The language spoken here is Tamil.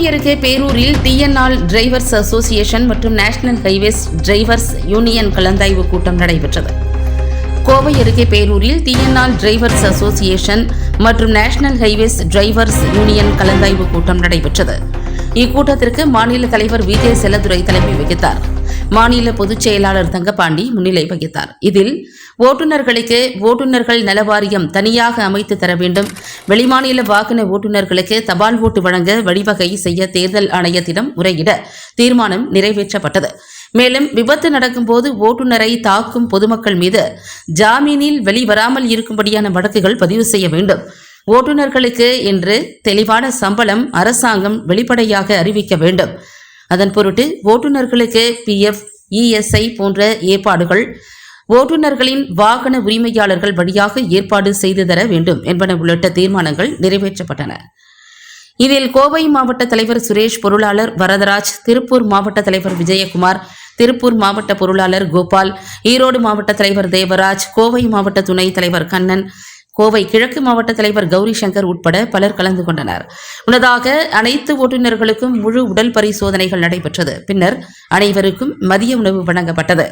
கோவை அருகே பேரூரில் டிஎன்ஆல் டிரைவர்ஸ் அசோசியேஷன் மற்றும் நேஷனல் ஹைவேஸ் டிரைவர்ஸ் யூனியன் கலந்தாய்வு கூட்டம் நடைபெற்றது. கோவை அருகே பேரூரில் டிஎன்ஆல் டிரைவர்ஸ் அசோசியேஷன் மற்றும் நேஷனல் ஹைவேஸ் டிரைவர்ஸ் யூனியன் கலந்தாய்வு கூட்டம் நடைபெற்றது. இக்கூட்டத்திற்கு மாநில தலைவர் வி. ஜே செல்லதுரை தலைமை வகித்தார். மாநில பொதுச் செயலாளர் தங்கபாண்டி முன்னிலை வகித்தார். இதில் ஓட்டுநர்களுக்கு ஓட்டுநர்கள் நலவாரியம் தனியாக அமைத்து தர வேண்டும். வெளிமாநில வாகன ஓட்டுநர்களுக்கு தபால் ஓட்டு வழங்க வழிவகை செய்ய தேர்தல் ஆணையத்திடம் முறையிட தீர்மானம் நிறைவேற்றப்பட்டது. மேலும் விபத்து நடக்கும்போது ஓட்டுநரை தாக்கும் பொதுமக்கள் மீது ஜாமீனில் வெளிவராமல் இருக்கும்படியான வழக்குகள் பதிவு செய்ய வேண்டும். ஓட்டுநர்களுக்கு என்று தெளிவான சம்பளம் அரசாங்கம் வெளிப்படையாக அறிவிக்க வேண்டும். அதன் பொருட்டு ஓட்டுநர்களுக்கு பிஎஃப் இஎஸ்ஐ போன்ற ஏற்பாடுகள் ஓட்டுநர்களின் வாகன உரிமையாளர்கள் வழியாக ஏற்பாடு செய்து தர வேண்டும் என்பன உள்ளிட்ட தீர்மானங்கள் நிறைவேற்றப்பட்டன. இதில் கோவை மாவட்ட தலைவர் சுரேஷ் பொருளாளர் வரதராஜ் திருப்பூர் மாவட்ட தலைவர் விஜயகுமார் திருப்பூர் மாவட்ட பொருளாளர் கோபால் ஈரோடு மாவட்ட தலைவர் தேவராஜ் கோவை மாவட்ட துணைத் தலைவர் கண்ணன் கோவை கிழக்கு மாவட்ட தலைவர் கௌரி சங்கர் உட்பட பலர் கலந்து கொண்டனர். முன்னதாக அனைத்து ஓட்டுநர்களுக்கும் முழு உடல் பரிசோதனைகள் நடைபெற்றது. பின்னர் அனைவருக்கும் மதிய உணவு வழங்கப்பட்டது.